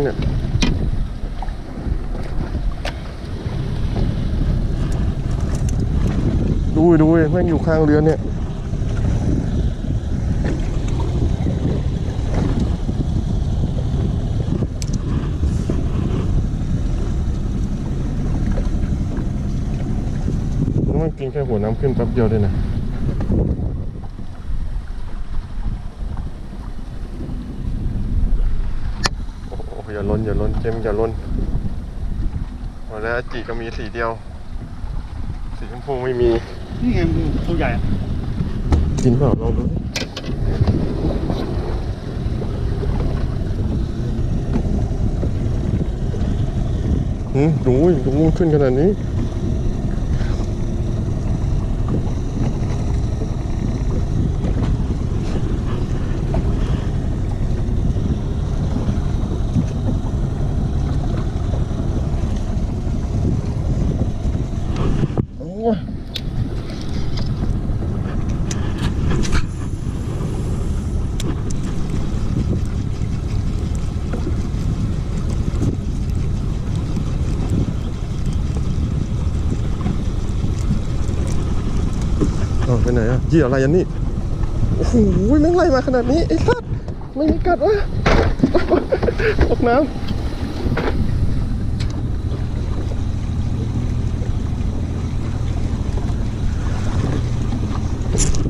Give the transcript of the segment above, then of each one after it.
งองอะดูดูแม่งอยู่ข้างเรือเนี่ยมันกินแค่หัวน้ำขึ้นแป๊บเดียวเลยนะ โอ้โห อย่าล้นอย่าล้นเจมส์อย่าล้นพอแล้วจีก็มีสีเดียว สีชมพูไม่มี นี่ไงมึงตัวใหญ่อะกินเปล่าลองดูหืมดูดูมันขึ้นขนาดนี้ ไปไหนอะเหยี่ยอะไรอันนี้โอ้โหแม่งไล่มาขนาดนี้ไอ้สัตว์ไม่มีกัดวะตกน้ำ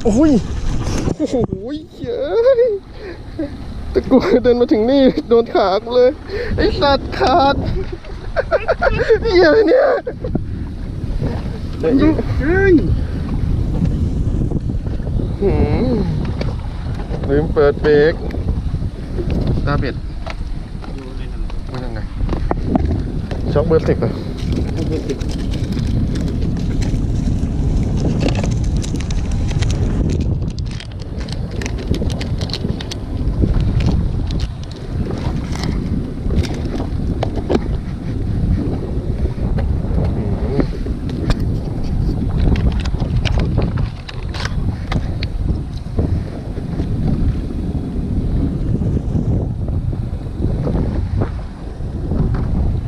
โอ้ย โอ้โหเย้ยตะกูเดินมาถึงนี่ โดนขากูเลย ไอ้สัตว์ขาดเหี้ยอะเนี่ยเฮ้ย ลืมเปิดเบรกตาเบ็ดดูในนั้นไม่ยังไงช็อกเบอร์สิบอะเอาไปติดหืม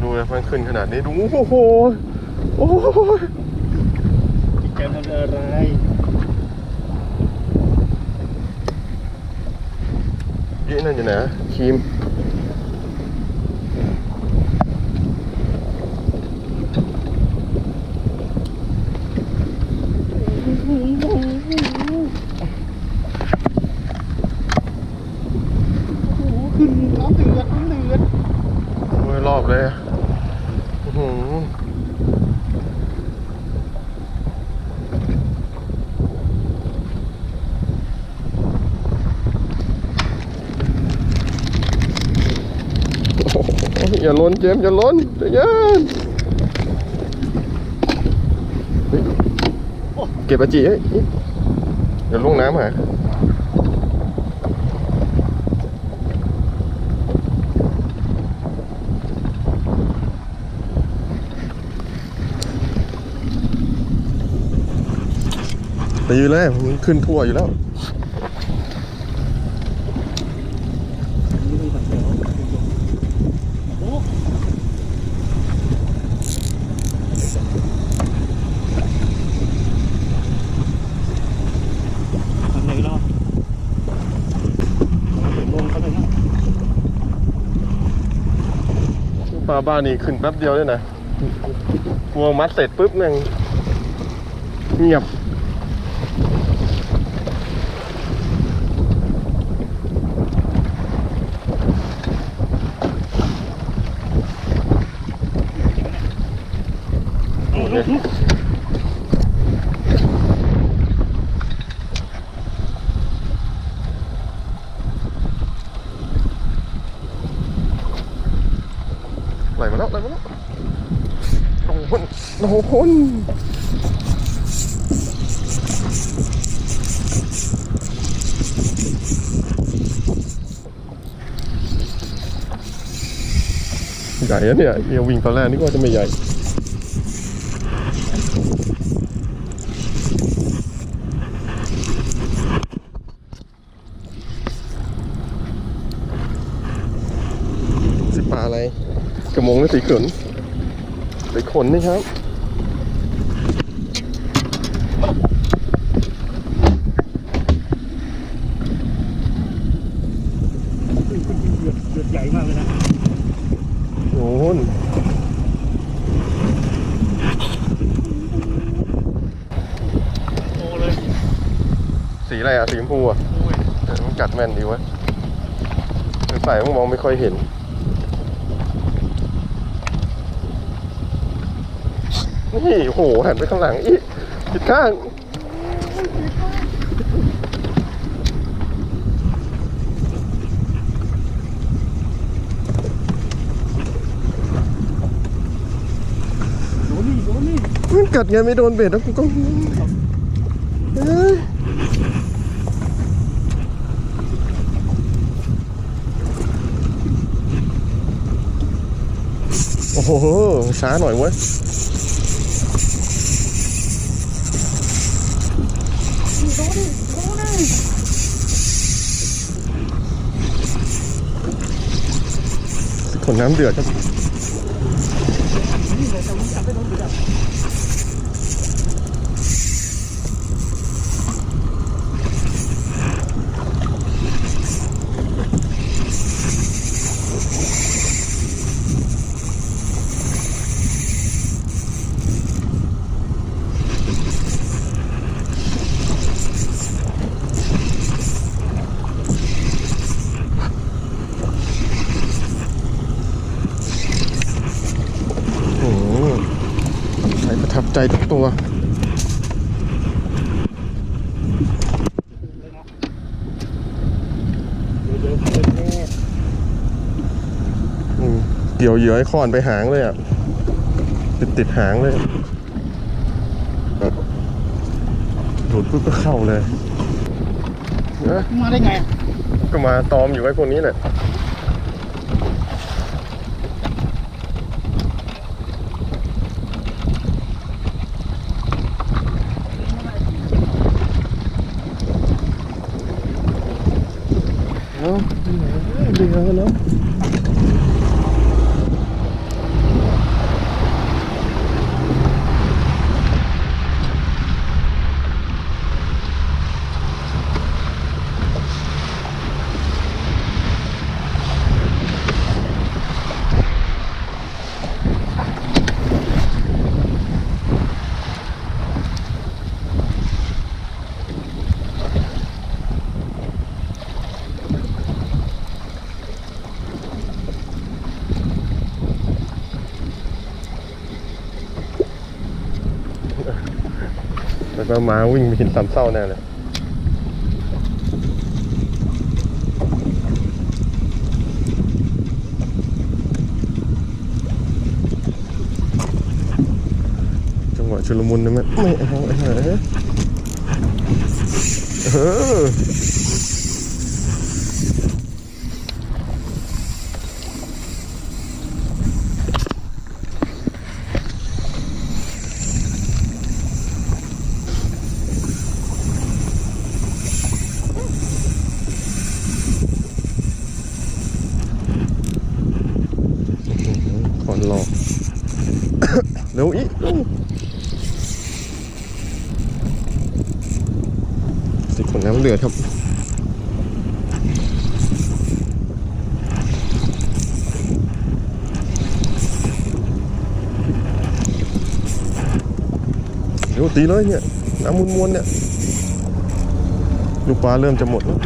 ดูนะมั นี้ดูโอ้โหโอ้ยจิตใจทำอะไรเอ๊ะนั่นอยู่ไหนะครีม โอ้โหขึ้นน้ำเดือดน้ำเดือด โอ้ยรอบเลยอะอื้อหือโอ้โหอย่าล้น เจมส์อย่าล้นใจเย็นเก็บอาจีเอ้ยเดี๋ยวลงน้ำหาตีเลยขึ้นทั่วอยู่แล้ว นี่ไม่สั่งแล้วโอ้ทำไหนรอถึงลงเขาเลยนะาบ้านนี่ขึ้นแป๊บเดียวด้วยนะกลัวมัดเสร็จปุ๊บนึงเงียบ โอ้โห ไหลมาแล้วไหลมาแล้วโอ้โห โอ้โหใหญ่อะเนี่ยเอียวิ่งตอนแรกนี่ก็จะไม่ใหญ่โสีขนสีขนนี่ครับ ขึ้นขึ้นเดือดเดือดใหญ่มากเลยนะ โน่น โตเลย สีอะไรอะ สีชมพูอะ โอ้ย เออมันกั ดแม่นดีวะใส่มองไม่ค่อยเห็น นี่โหหันไปข้างหลังอีกผิดข้างโดนนี่โดนนี่มันกัดไงไม่โดนเบ็ดแล้วกูก็เอ้ย โอ้โหช้าหน่อยเว้ยขนน้ำเดือดครับ นี่เลยแต่ผมจับได้โดนเดือด โอ้โหใส่ประทับใจทุกตัวเดี๋ยวเดี๋ยวเดี๋ยวแน่อืมเกี่ยวเหยื่อให้คอนไปหางเลยอะ ติดติดหางเลยหลุดปุ๊บก็เข้าเลยนะมาได้ไง ก็มาตอมอยู่ไว้พวกนี้แหละ เนาะ เดือกันเนาะแล้วมาวิ่งไปหินสามเศร้าแน่เลยจังหวะชุลมุนนะแม่ไม่เอาไอ้ห่าเออขอนหลอก เร็วอีก สิขนน้ำเดือดครับเดี๋ยวตีเลยเนี่ยน้ำมวนๆเนี่ยลูกปลาเริ่มจะหมดแล้ว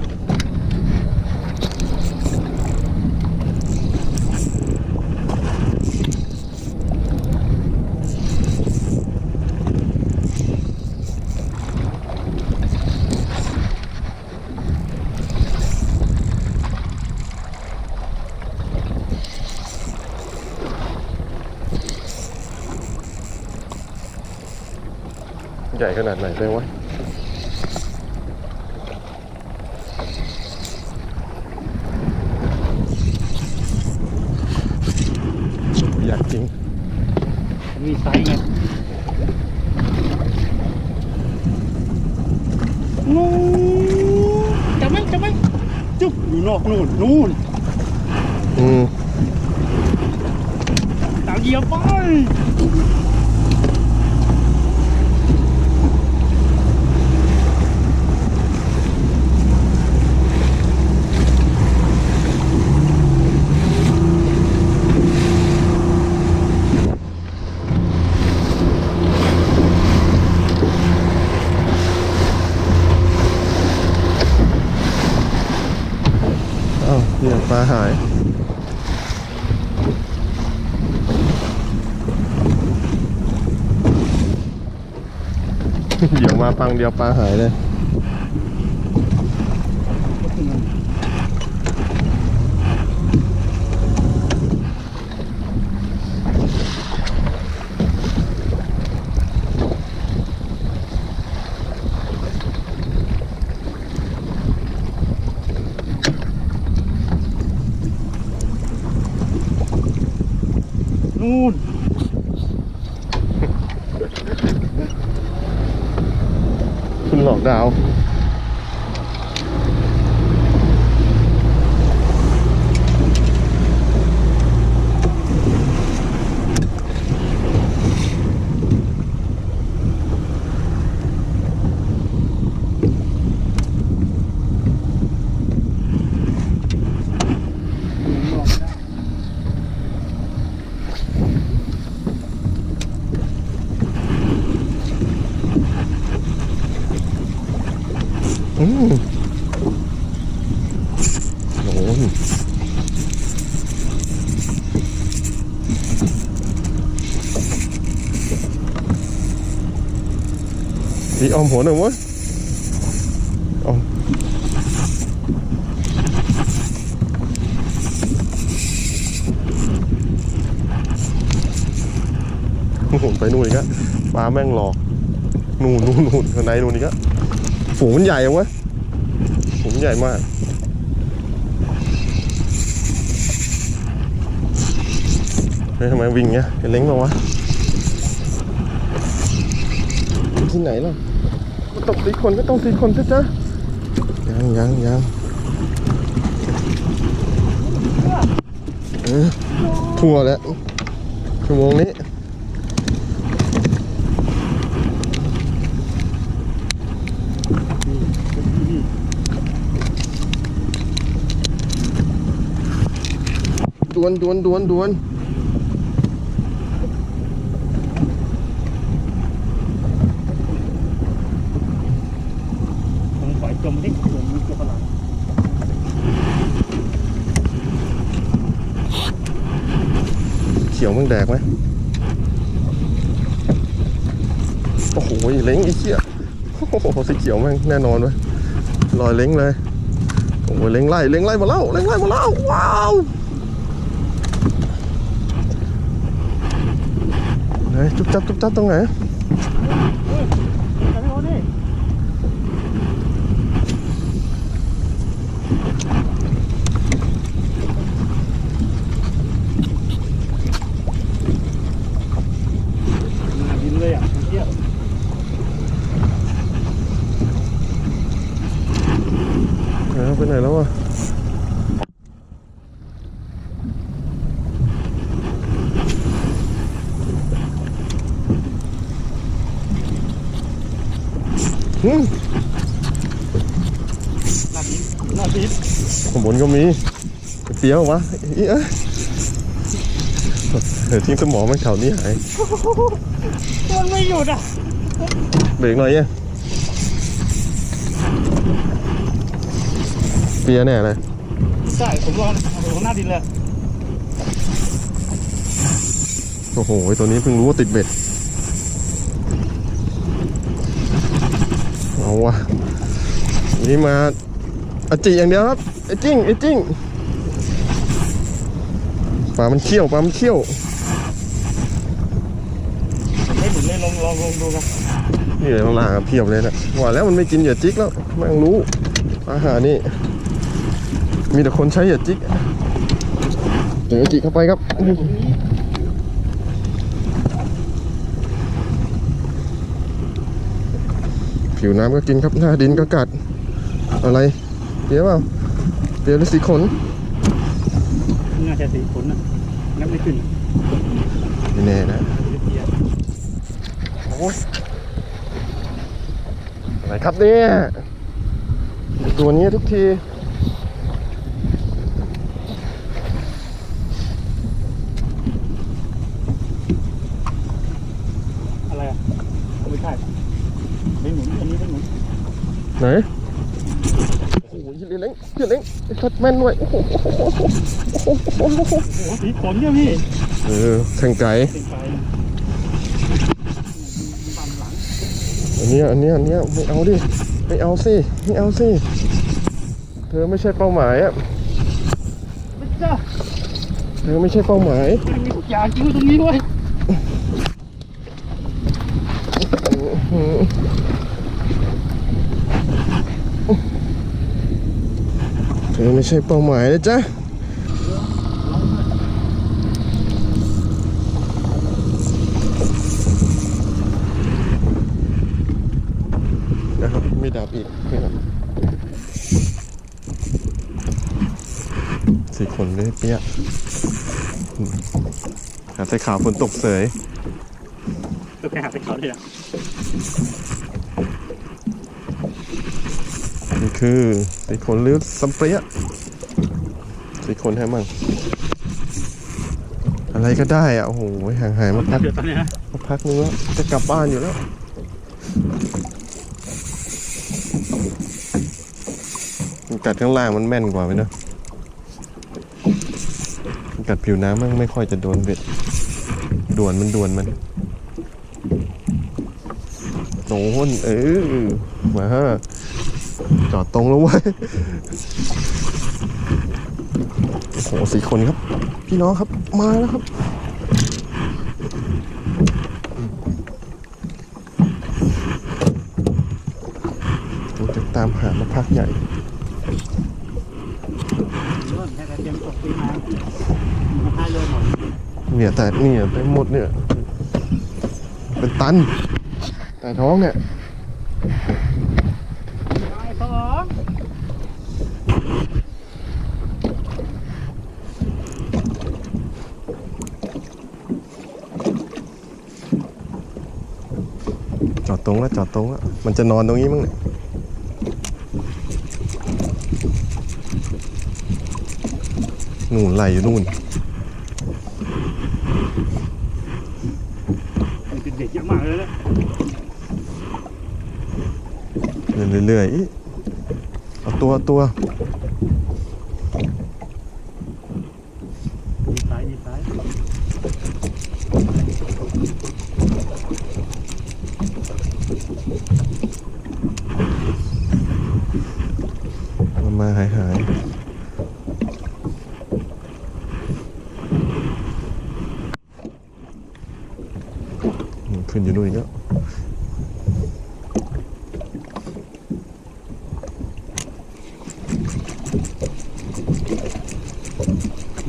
ญ่ขนาดไหนเลยวะ อยากจริง มีไซส์ไงงูจับไหมจับไหมจุ๊บอยู่นอกนู่นนู่น อืม เหยียบไป อ้าวเหยื่อปลาหาย ฟังเดียวปลาหายเลย อืมโอ้ยอีออมหัวหนึ่งวะออมโอ้โหไปนู่นอีกอะปลาแม่งหลอก นู่นนู่นนู่นข้างในนู่นอีกอะ ฝูงมันใหญ่ยังวะฝูงใหญ่มากเฮ้ยทำไมวิ่งเงี้ยเล้งมาวะที่ไหนล่ะมันตกสีคนก็ต้องสีคนสิจ๊ะยังยังยังทั่วแล้วชั่วโมงนี้ วนดวนดวนดวนผมปล่อยจมที่จมมีตัวประหลาดเขียวมึงแดกไหมโอ้โหเล้งไอ้เหี้ยโอ้โหสีเขียวแม่งแน่นอนเว้ยลอยเล้งเลยโอ้โหเล้งไล่เล้งไล่มาแล้วเล้งไล่มาแล้วว้าว ไหนจุ๊บจับจุ๊บจับตรงไหน ไปไม่โอ้นี่มาดินเลยอะเที่ยว เออไปไหนแล้ววะ อืมหน้าดินหน้าดินข้างบนก็มีเสียววะเอ้ยเดี๋ยวทิ้งสมองมันแถวนี้หาย มันไม่หยุดอะ เบรกหน่อยเนี่ยเปียแน่เลยใช่ ผมลองผมหน้าดินเลย โอ้โห ตัวนี้เพิ่งรู้ว่าติดเบ็ด เอา วะนี่มาอาจิอย่างเดียวครับไอ้จิ้งไอ้จิ้งปลามันเขี้ยวปลามันเขี้ยวไม่หมุนเลยลองลองลองดูครับนี่เลยล่างๆอะเพียบเลยนะว่าแล้วมันไม่กินเหยื่อจิกแล้วแม่งรู้อาหารนี่มีแต่คนใช้เหยื่อจิกเจอจิกเข้าไปครับ ผิวน้ำก็กินครับหน้าดินก็กัด อะไรเปียเปล่าเปียหรือสีขนน่าจะสีผลนะงับไม่ขึ้นไม่แน่นะโอ้ยอะไรครับเนี่ยตัวนี้ทุกทีอะไรอะไม่ใช่ ไม่หมุนอันนี้ไม่หมุนไหนโอ้โหเฮียเล้งเฮียเล้งไอ้สัตว์แม่นด้วยโอ้โหโอ้โหโอ้โหโอ้โหโอ้โหโอ้โหสีขนเนี่ยพี่เออแข่งไก่เป็นไฟบันหลังอันเนี้ยอันเนี้ยอันเนี้ยไม่เอาดิไม่เอาสิไม่เอาสิเธอไม่ใช่เป้าหมายอะไม่จ้าเธอไม่ใช่เป้าหมายมันมีทุกอย่างจริงอยู่ตรงนี้ด้วย เธอไม่ใช่เป้าหมายนะจ๊ะนะครับไม่ดับอีกนะครับสี่คนเลยเปี้ยอืมหาใส่ขาวฝนตกเสยตัวแค่หาไปเขาเลยอะนี่คือสี่คนหรือสัมเปรี้ย สี่คนให้มั่งอะไรก็ได้อะโอ้โห ห่างหายมาพักเดี๋ยวตอนเนี้ยมาพักนึงแล้ว จะกลับบ้านอยู่แล้ว มันกัดข้างล่างมันแม่นกว่าไหมเนอะมันกัดผิวน้ำมันไม่ค่อยจะโดนเบ็ดด่วนมันด่วนมันโน่นเออมาฮะจอดตรงแล้วเว้ย โอ้โหสี่คนครับ พี่น้องครับมาแล้วครับผมจะตามหามาพักใหญ่เริ่มแค่เตรียมตกตีมามันให้เหมดเนี่ยแต่เนี่ยไปหมดเนี่ย เป็นตันแต่ท้องเนี่ย ไอ้สอง จอดตรงแล้วจอดตรงแล้วมันจะนอนตรงนี้มั้งเนี่ยนู่นไหลอยู่นู่นมันเป็นเด็กเยอะมากเลยนะเรื่อยๆอีเอาตัวเอาตัว มีซ้ายมีซ้าย มามาหายหายอืมขึ้นอยู่นู่นอีกแล้ว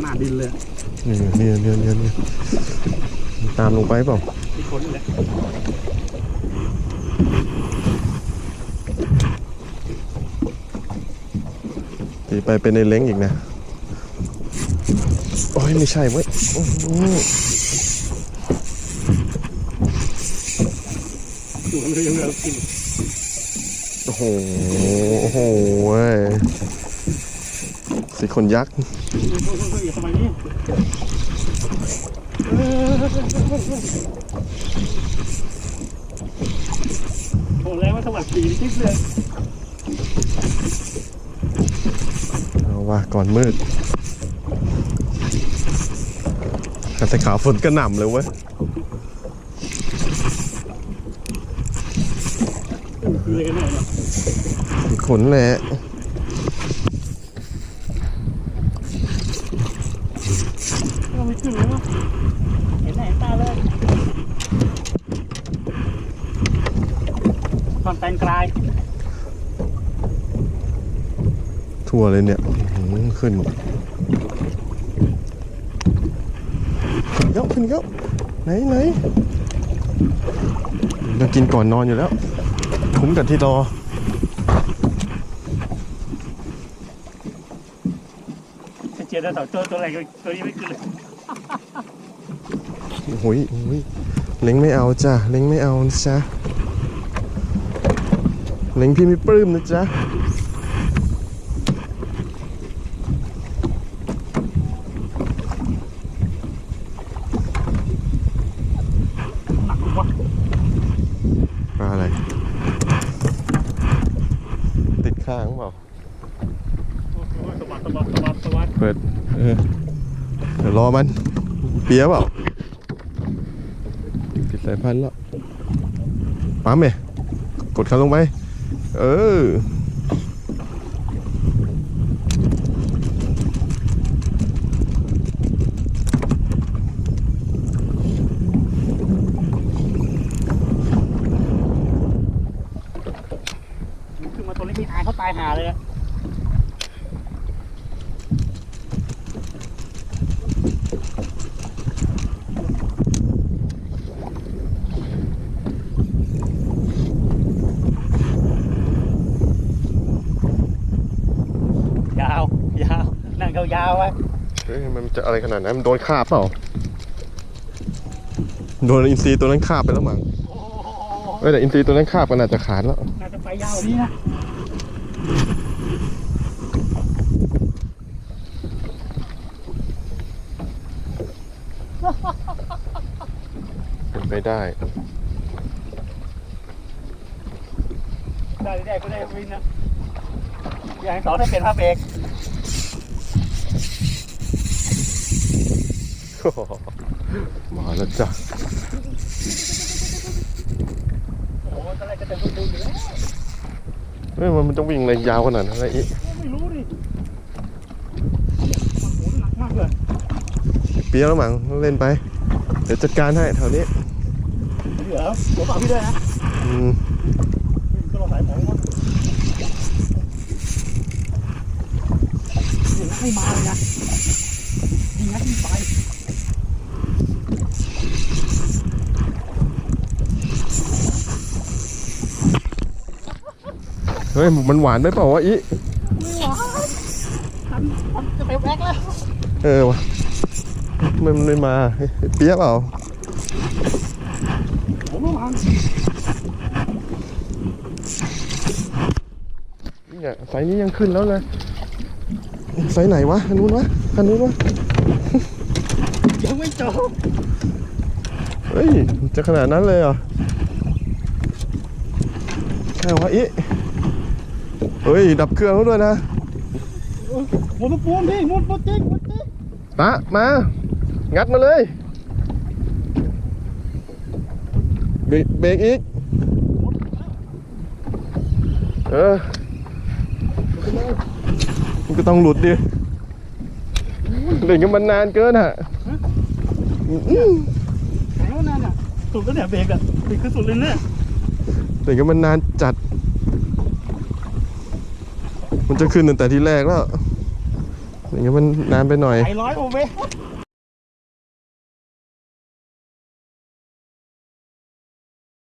หน้าดินเลยนี่เนี่ยเนี่ยเนี่ยเนี่ยมันตามลงไปเปล่าที่คนนี่แหละตีไปเป็นในเล้งอีกนะ โอ้ยไม่ใช่เว้ย อื้อหืออยู่กันเลยยังเหลือกินโอ้โห โอ้โหเว้ยสีคนยักษ์อย่าทำไมนี่โอ้แล้วว่าสวัสดีจิ๊บเลยเอาว่าก่อนมืดกระใส่ขาวฝนกระหน่ำเลยเว้ย คืออะไรกันเนี่ย สี ขนแหละเราไม่ขึ้นแล้วเห็นไหนตาเลยตอนแต่งกลาย ทั่วเลยเนี่ยอื้อหือขึ้นขึ้นเยอะขึ้นเยอะไหนไหนต้องกินก่อนนอนอยู่แล้ว คุ้มกับที่รอียนแล้วต่อตัวตัวอะไรก็ตัวนี้ไม่ขึ้นเลยโอ้ยโอ้ยเล็งไม่เอาจ้ะเล็งไม่เอานะจ๊ะเล็งพี่ไม่ปลื้มนะจ๊ะ หนักวะ ปลาอะไร ติดค้างเปล่า โอ้โหสะบัดสะบัดสะบัดสะบัด เปิด เออ เดี๋ยวรอมัน เปียเปล่าติดสายพันธุ์แล้วปั๊มเมกดคันลงไป เออ ขึ้นมาตัวเล็กนี่อายเขาตายหาเลยอะยาวยาวนั่งยาวๆไว้ เฮ้ยมันจะอะไร ขนาดนั้นมันโดนคาบเปล่าโดนอินทรีตัวนั้นคาบไปแล้วมั้งโอ้โหเอ้ยแต่อินทรีตัวนั้นคาบก็น่าจะขาดแล้วน่าจะไปยาวกว่านี้นะเป็นไปได้ ได้ได้ก็ได้วินนะอย่างสองได้เป็นพระเอก มาแล้วจ้ะโอ้ตอนแรกจะเต็มตัวอยู่แล้วเฮ้ยมันจะวิ่งอะไรยาวขนาดนั้นอะไรอีกไม่รู้ดิโอ้หนักมากเลยเปียแล้วมั้งเล่นไป เดี๋ยวจัดการให้แถวนี้เหลือหัวเปล่าพี่ด้วยนะอืมก็เราสายของวะยิงให้มาเลยนะยิงนัดยิงไป ฮ้ยมันหวานไปเปล่าวะอีไม่หวานทันทันจะไปแบกแล้วเออวะมันไม่มาเฮ้ยเปียเปล่าผมไม่หวานเนี่ยไซส์นี้ยังขึ้นแล้วเลยไซส์ไหนวะอันนู้นวะอันนู้นวะยังไม่จบเฮ้ยจะขนาดนั้นเลยเหรอใช่วะอี เฮ้ย ดับเครื่องแล้วด้วยนะหมดปูนพี่หมดหมดจริงหมดจริงตะมา งัดมาเลย เบรกเบรกอีก เออมันก็ต้องหลุดดิเล่นกันมันนานเกินอะอื้อแข็งแล้วนั่นอะสุดแล้วเนี่ยเบรกอะเบรกคือสุดเลยเนี่ยเล่นกันมันนานจัด มันจะขึ้นตั้งแต่ที่แรกแล้วอย่างเงี้ยมันนานไปหน่อย ไอ้ร้อยโอเว